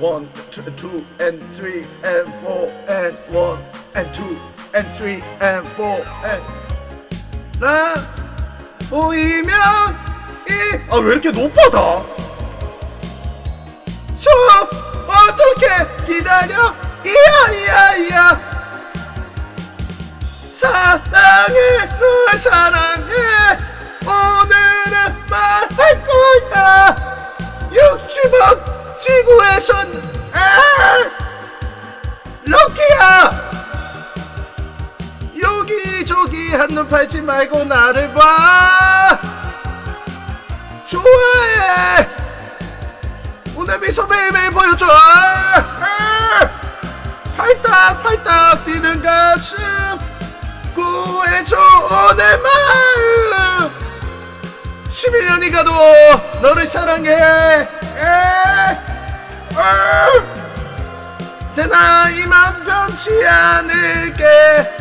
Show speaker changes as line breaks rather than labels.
One, two, and three and four and one and two and three and four and 나 보이면 이 아 왜 이렇게 높아 다? 저 어떻게 기다려 이야 이야 이야 사랑해 널 사랑해 오늘은 말할 거야 60억 지구에 선아 럭키야! 여기저기 한눈 팔지 말고 나를 봐! 좋아해! 오늘 미소 매일매일 보여줘! 아! 팔딱 팔딱 뛰는 가슴! 구해줘 내 마음! 11년이 가도 너를 사랑해 아! 제 나이만 변치 않을게